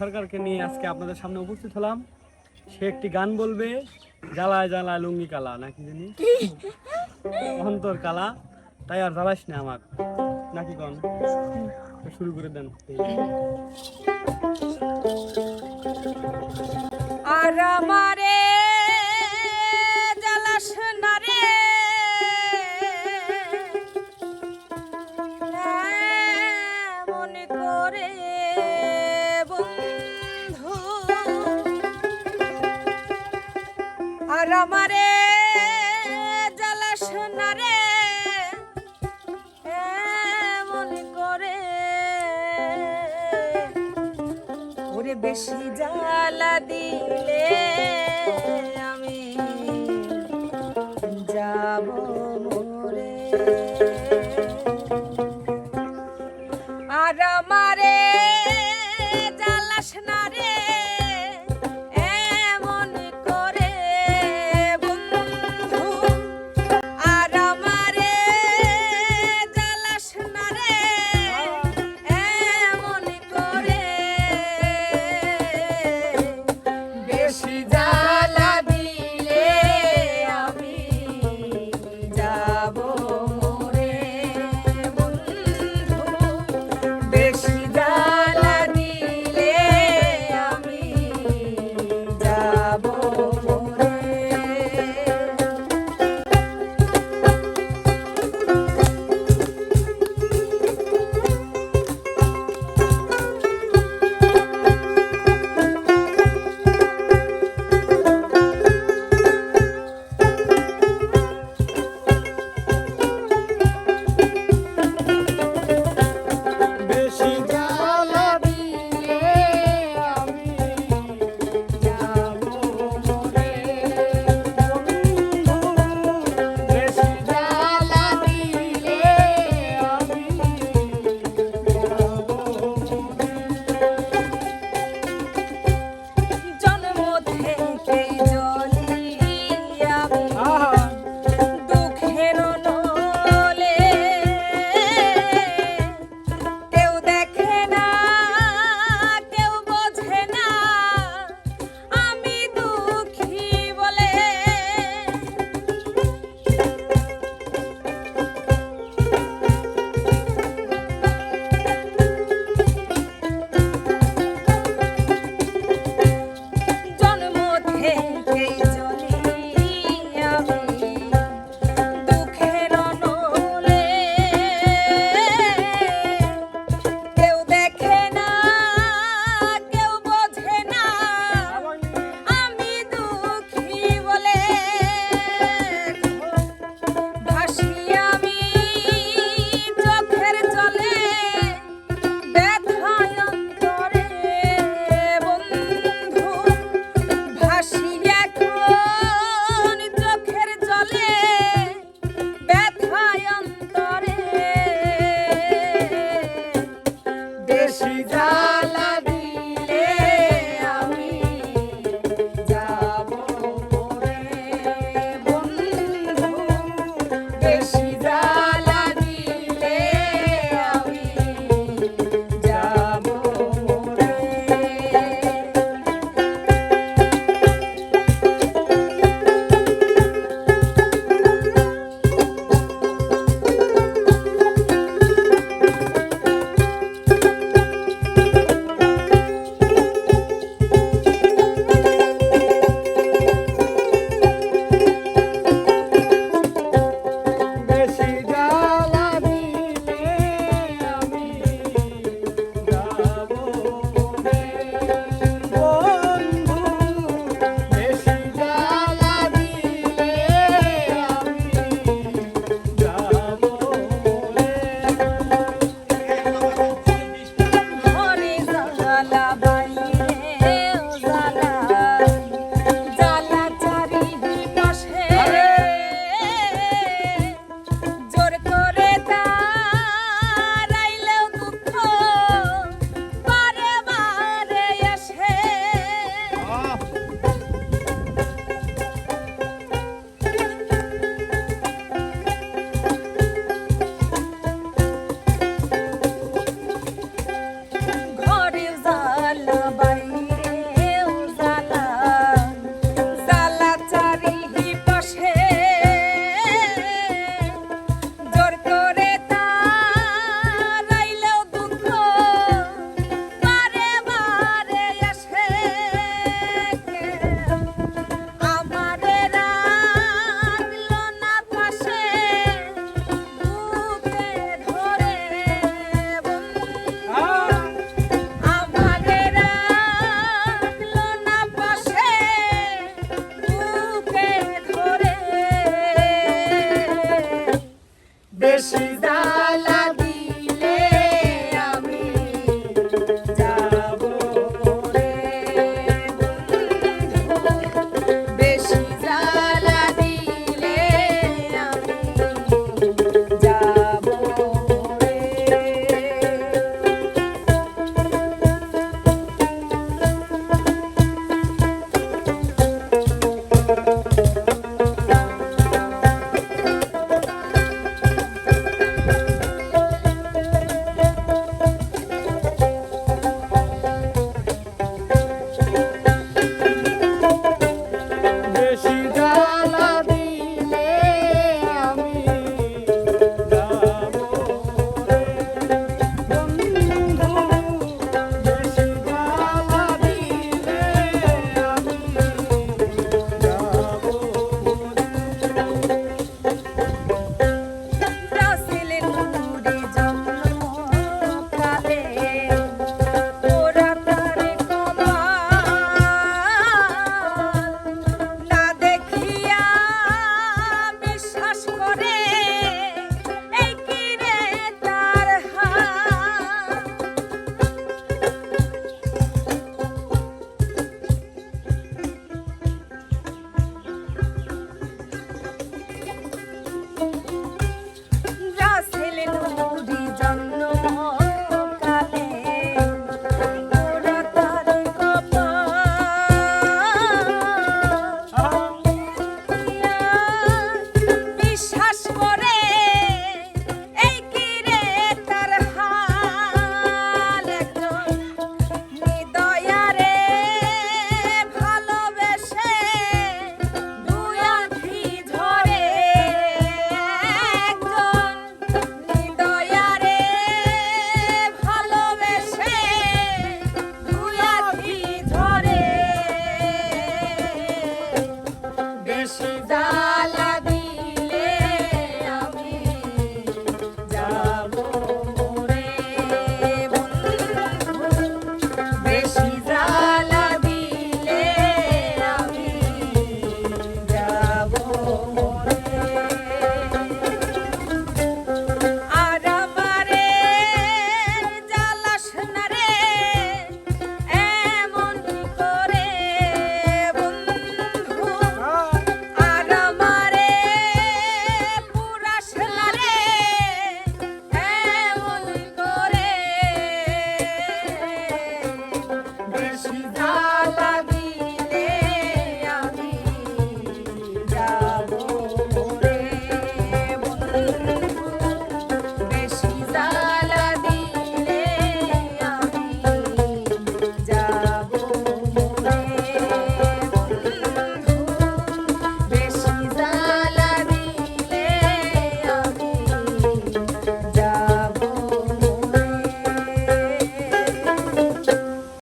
সরকারকে নিয়ে আজকে আপনাদের সামনে উপস্থিত হলাম সে একটি গান বলবে জ্বালায় জ্বালায় লুঙ্গি কালা নাকি জানি? অন্তর কালা তাই আর জ্বালাস না আমার। নাকি কন? শুরু করে দেন। আর আমার করে বন্ধু। আর আমারে এমন করে। বেশি জ্বালা দিলে deixe de